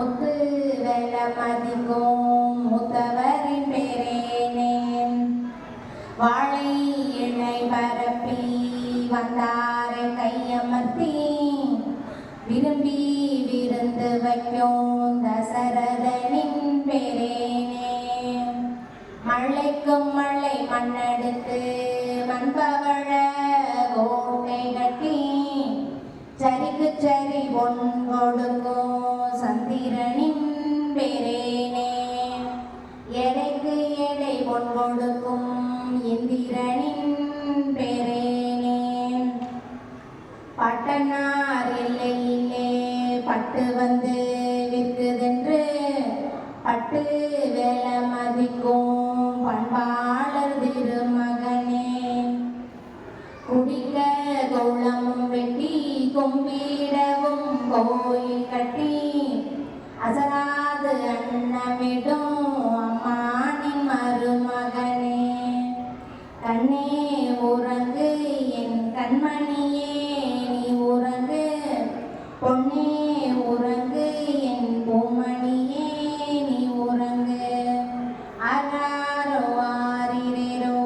முத்து வெல மதிகோம் மூத்தவரின் பெறேனேன் வாழை இணை பரப்பி வந்தாரை கையமர்த்தி விரும்பி விருந்து வைக்கும் தசரதனின் பெறேனே மழைக்கும் மழை மண்ணெடுத்து மண்பவழ கோட்டை கட்டி சரிக்கு சரி பொன் கொடுக்கும் எடை இந்திரனின் பெரேனே பட்டனார் எல்லையிலே பட்டு வந்து விற்குதென்று பட்டு வேலை மதிக்கும் பண்பாளர் திருமகனே. குடிக்க கௌளமும் வெட்டி கொம்பிடவும் கோயில் கட்டி அசரா உறங்கு என் கண்மணியே நீ உறங்கு. பொன்னே உறங்கு என் பொம்மணியே நீ உறங்கு. அராரோ ஆரிரோ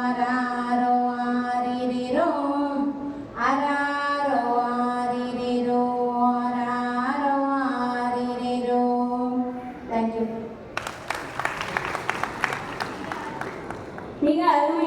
அராரோ ஆரிரோ அராரோ ஆரிரோ அராரோ ஆரிரோ தேங்க்யூ மிக அருமை